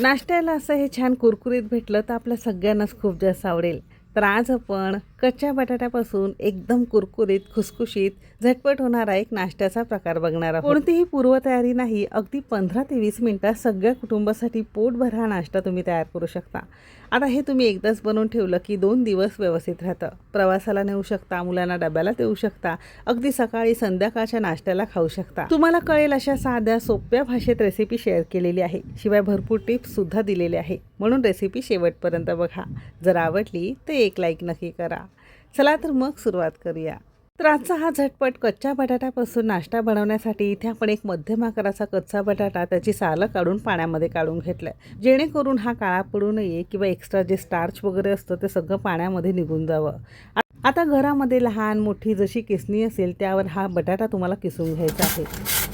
नाश्त्याला असं हे छान कुरकुरीत भेटलं तर आपल्या सगळ्यांनाच खूप जास्त आवडेल. तर आज आपण कच्च्या बटाट्यापासून एकदम कुरकुरीत खुसखुशीत झटपट होणारा एक नाश्त्याचा प्रकार बघणार आहोत. कोणतीही पूर्वतयारी नाही अगदी पंधरा ते वीस मिनिटात सगळ्या कुटुंबासाठी पोटभर हा नाश्ता तुम्ही तयार करू शकता. आता हे तुम्ही एकदाच बनवून ठेवलं की दोन दिवस व्यवस्थित राहतं. प्रवासाला नेऊ शकता मुलांना डब्याला देऊ शकता अगदी सकाळी संध्याकाळच्या नाश्त्याला खाऊ शकता. तुम्हाला कळेल अशा साध्या सोप्या भाषेत रेसिपी शेअर केलेली आहे. शिवाय भरपूर टिप्स सुद्धा दिलेले आहे. म्हणून रेसिपी शेवटपर्यंत बघा. जर आवडली तर एक लाईक नक्की करा. चला तर मग सुरुवात करूया. तर आजचा हा झटपट कच्च्या बटाट्यापासून नाश्ता बनवण्यासाठी इथे आपण एक मध्यम आकाराचा कच्चा बटाटा त्याची सालं काढून पाण्यामध्ये काढून घेतलं जेणेकरून हा काळा पडू नये किंवा एक्स्ट्रा जे स्टार्च वगैरे असतं ते सगळं पाण्यामध्ये निघून जावं. आता घरामध्ये लहान मोठी जशी किसणी असेल त्यावर हा बटाटा तुम्हाला किसून घ्यायचा आहे.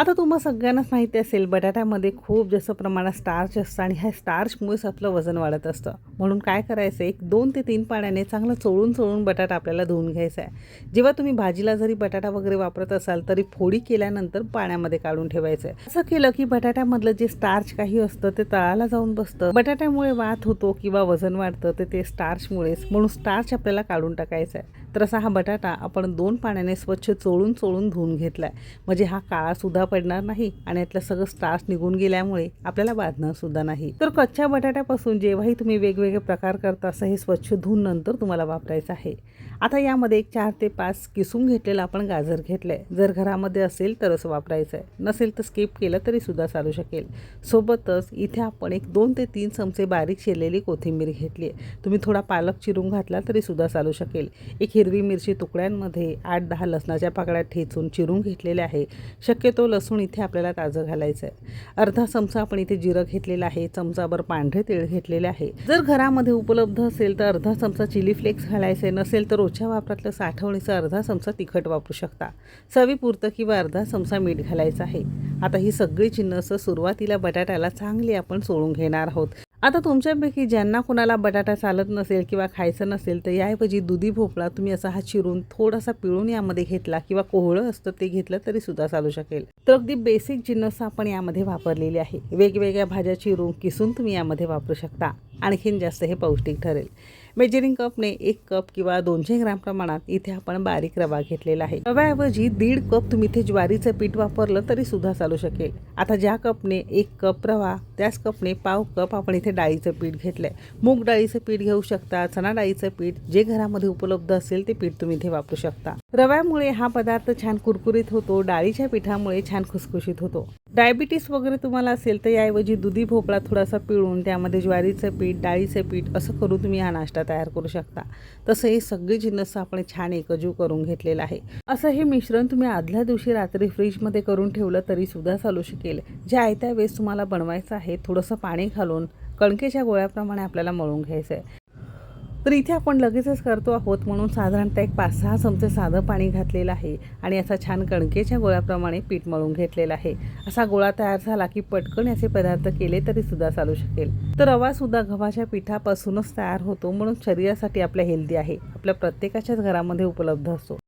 आता तुम्हा सगळ्यांनाच माहिती असेल बटाट्यामध्ये खूप जास्त प्रमाणात स्टार्च असतं आणि ह्या स्टार्चमुळेच आपलं वजन वाढत असतं. म्हणून काय करायचं एक दोन ते तीन पाण्याने चांगलं चोळून चोळून बटाटा आपल्याला धुवून घ्यायचा आहे. जेव्हा तुम्ही भाजीला जरी बटाटा वगैरे वापरत असाल तरी फोडी केल्यानंतर पाण्यामध्ये काढून ठेवायचं आहे. असं केलं की बटाट्यामधलं जे स्टार्च काही असतं ते तळाला जाऊन बसतं. बटाट्यामुळे वात होतो किंवा वजन वाढतं तर ते स्टार्चमुळेच म्हणून स्टार्च आपल्याला काढून टाकायचं आहे. तर असा हा बटाटा आपण दोन पाण्याने स्वच्छ चोळून चोळून धुवून घेतला आहे म्हणजे हा काळासुद्धा पडणार नाही आणि यातलं सगळं स्टार्च निघून गेल्यामुळे आपल्याला बाधणार सुद्धा नाही. तर कच्च्या बटाट्यापासून जेव्हाही तुम्ही वेगवेगळे प्रकार करता असं हे स्वच्छ धुवून नंतर तुम्हाला वापरायचं आहे. आता यामध्ये एक चार ते पाच किसून घेतलेलं आपण गाजर घेतलं आहे जर घरामध्ये असेल तरच वापरायचं आहे नसेल तर स्किप केलं तरी सुद्धा चालू शकेल. सोबतच इथे आपण एक दोन ते तीन चमचे बारीक चिरलेली कोथिंबीर घेतली आहे तुम्ही थोडा पालक चिरून घातला तरी सुद्धा चालू शकेल. एक हिरवी मिरची तुकड्यांमध्ये आठ दहा लसणाच्या पाकळ्या ठेचून चिरून घेतलेल्या आहे. शक्यतो लसूण इथे आपल्याला ताजं घालायचं आहे. अर्धा चमचा आपण इथे जिरं घेतलेलं आहे. चमचाभर पांढरे तेल घेतलेले आहे. जर घरामध्ये उपलब्ध असेल तर अर्धा चमचा चिली फ्लेक्स घालायचे. नसेल तर रोजच्या वापरातलं साठवणीचा अर्धा चमचा तिखट वापरू शकता. चवीपुरतं किंवा अर्धा चमचा मीठ घालायचं आहे. आता ही सगळी चिन्हसं सुरुवातीला बटाट्याला चांगली आपण सोडून घेणार आहोत. आता तुमच्यापैकी ज्यांना कोणाला बटाटा चालत नसेल किंवा खायचं नसेल तर याऐवजी दुधी भोपळा तुम्ही असा हा चिरून थोडासा पिळून यामध्ये घेतला किंवा कोहळं असतं ते घेतलं तरी सुद्धा चालू शकेल. तर अगदी बेसिक जिन्नस आपण यामध्ये वापरलेली आहे. वेगवेगळ्या भाज्या चिरून किसून तुम्ही यामध्ये वापरू शकता. आणखीन जास्त हे पौष्टिक ठरेल. मेजरिंग कपने एक कप किंवा दोनशे ग्राम प्रमाणात इथे आपण बारीक रवा घेतलेला आहे. रव्याऐवजी दीड कप तुम्ही इथे ज्वारीचं पीठ वापरलं तरी सुद्धा चालू शकेल. आता ज्या कपने एक कप रवा त्याच कपने पाव कप आपण इथे डाळीचं पीठ घेतलंय. मूग डाळीचं पीठ घेऊ शकता चणा डाळीचं पीठ जे घरामध्ये उपलब्ध असेल ते पीठ तुम्ही इथे वापरू शकता. रव्यामुळे हा पदार्थ छान कुरकुरीत होतो डाळीच्या पिठामुळे छान खुसखुशीत होतो. डायबिटीस वगैरे तुम्हाला असेल तर याऐवजी दुधी भोपळा थोडासा पिळून त्यामध्ये ज्वारीचं पीठ डाळीचं पीठ असं करून तुम्ही हा नाश्ता तयार करू शकता. तसं हे सगळे जिन्नस आपण छान एकजीव करून घेतलेलं आहे. असं हे मिश्रण तुम्ही आदल्या दिवशी रात्री फ्रीजमध्ये करून ठेवलं तरी सुद्धा चालू शकेल. जे आयत्या वेळेस तुम्हाला बनवायचं आहे थोडंसं पाणी घालून कणकेच्या गोळ्याप्रमाणे आपल्याला मळून घ्यायचं आहे तर इथे आपण लगेचच करतो आहोत म्हणून साधारणतः एक पाच सहा चमचे साधं पाणी घातलेलं आहे आणि असा छान कणकेच्या गोळ्याप्रमाणे पीठ मळून घेतलेला आहे. असा गोळा तयार झाला की पटकन याचे पदार्थ केले तरी सुद्धा चालू शकेल. तर रवा सुद्धा गव्हाच्या पिठापासूनच तयार होतो म्हणून शरीरासाठी आपल्या हेल्दी आहे. आपल्या प्रत्येकाच्याच घरामध्ये उपलब्ध असतो.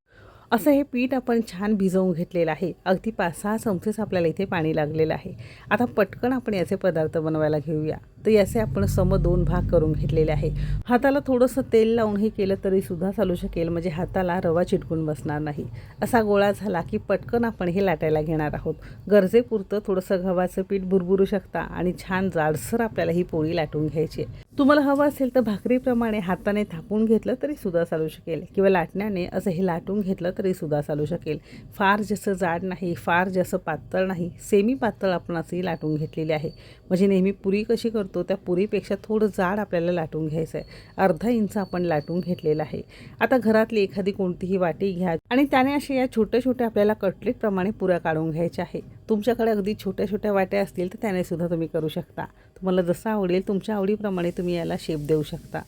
असं हे पीठ आपण छान भिजवून घेतलेलं आहे. अगदी पाच सहा चमचेच आपल्याला इथे पाणी लागलेलं आहे. आता पटकन आपण याचे पदार्थ बनवायला घेऊया. तर याचे आपण सम दोन भाग करून घेतलेले आहे हाताला थोडंसं तेल लावून हे केलं तरी सुद्धा चालू शकेल म्हणजे हाताला रवा चिटकून बसणार नाही. असा गोळा झाला की पटकन आपण हे लाटायला घेणार आहोत. गरजेपुरतं थोडंसं गव्हाचं पीठ भुरभुरू शकता आणि छान जाडसर आपल्याला ही पोळी लाटून घ्यायची आहे. तुम्हाला हवं असेल तर भाकरीप्रमाणे हाताने थापून घेतलं तरी सुद्धा चालू शकेल किंवा लाटण्याने असं हे लाटून घेतलं तरी सुद्धा चालू शकेल. फार जसं जाड नाही फार जसं पातळ नाही सेमी पातळ आपण असंही लाटून घेतलेली आहे. म्हणजे नेहमी पुरी कशी करतो त्या पुरीपेक्षा थोडं जाड आपल्याला लाटून घ्यायचं आहे. अर्धा इंच आपण लाटून घेतलेलं आहे. आता घरातली एखादी कोणतीही वाटी घ्या आणि त्याने असे या छोट्या छोट्या आपल्याला कटलेटप्रमाणे पुऱ्या काढून घ्यायच्या आहे. तुमच्याकडे अगदी छोट्या छोट्या वाट्या असतील तर त्याने सुद्धा तुम्ही करू शकता. तुम्हाला जसं आवडेल तुमच्या आवडीप्रमाणे तुम्ही याला शेप देऊ शकता.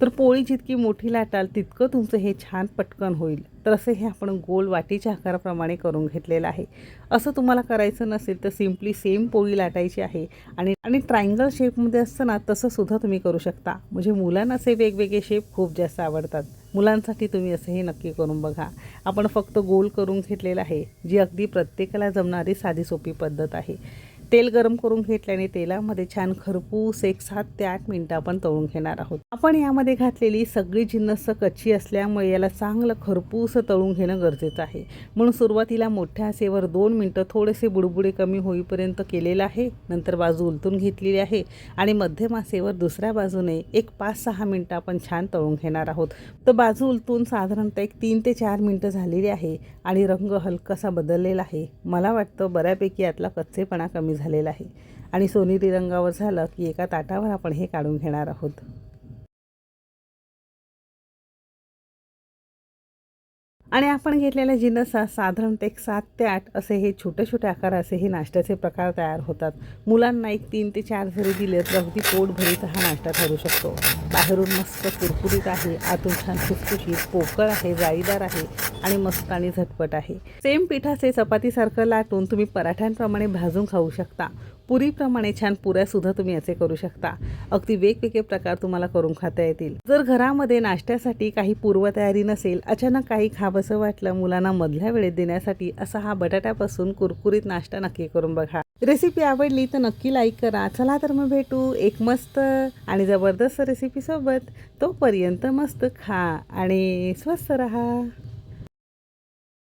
तर पोळी जितकी मोठी लाटाल तितकं तुमचं हे छान पटकन होईल. तर हे आपण गोल वाटीच्या आकाराप्रमाणे करून घेतलेलं आहे. असं तुम्हाला करायचं नसेल तर सिम्पली सेम पोळी लाटायची आहे आणि आणि ट्रायंगल शेपमध्ये असतं ना तसं सुद्धा तुम्ही करू शकता. म्हणजे मुलांना असे वेगवेगळे शेप खूप जास्त आवडतात. मुलांसाठी तुम्ही असं हे नक्की करून बघा. आपण फक्त गोल करून घेतलेलं आहे जी अगदी प्रत्येकाला जमणारी साधी सोपी पद्धत आहे. तेल गरम करून घेतल्याने तेलामध्ये छान खरपूस एक सात ते आठ मिनटं आपण तळून घेणार आहोत. आपण यामध्ये घातलेली सगळी जिन्नस कच्ची असल्यामुळे याला चांगलं खरपूस तळून घेणं गरजेचं आहे. म्हणून सुरुवातीला मोठ्या आसेवर दोन मिनटं थोडेसे बुडबुडे कमी होईपर्यंत केलेलं आहे. नंतर बाजू उलटून घेतलेली आहे आणि मध्यम आसेवर दुसऱ्या बाजूने एक पाच सहा मिनटं आपण छान तळून घेणार आहोत. तर बाजू उलटून साधारणतः एक तीन ते चार मिनटं झालेली आहे आणि रंग हलकासा बदललेला आहे. मला वाटतं बऱ्यापैकी यातला कच्चेपणा कमी झालेला आहे. आणि सोनेरी रंगावर झालं की एका ताटावर आपण हे काढून घेणार आहोत. आणि आपण घेतलेल्या जिन्नसा साधारणतः एक सात ते आठ असे हे छोटे छोटे आकार असे हे नाश्त्याचे प्रकार तयार होतात. मुलांना एक तीन ते चार जरी दिले तर अगदी पोटभरीचा हा नाश्ता ठरू शकतो. बाहेरून मस्त कुरकुरीत आहे आतून छान खुसखुशीत पोकळ आहे जाळीदार आहे आणि मस्त आणि झटपट आहे. सेम पिठाचे चपातीसारखं लाटून तुम्ही पराठ्यांप्रमाणे भाजून खाऊ शकता. पुरीप्रमाणे छान पुऱ्यासुद्धा तुम्ही असे करू शकता. अगदी वेगवेगळे प्रकार तुम्हाला करून खाता येतील. जर घरामध्ये नाश्त्यासाठी काही पूर्वतयारी नसेल अचानक काही खावंसं वाटलं मुलांना मधल्या वेळेत देण्यासाठी असा हा बटाट्यापासून कुरकुरीत नाश्ता नक्की करून बघा. रेसिपी आवडली तर नक्की लाईक करा. चला तर मग भेटू एक मस्त आणि जबरदस्त रेसिपीसोबत तोपर्यंत मस्त खा आणि स्वस्त रहा.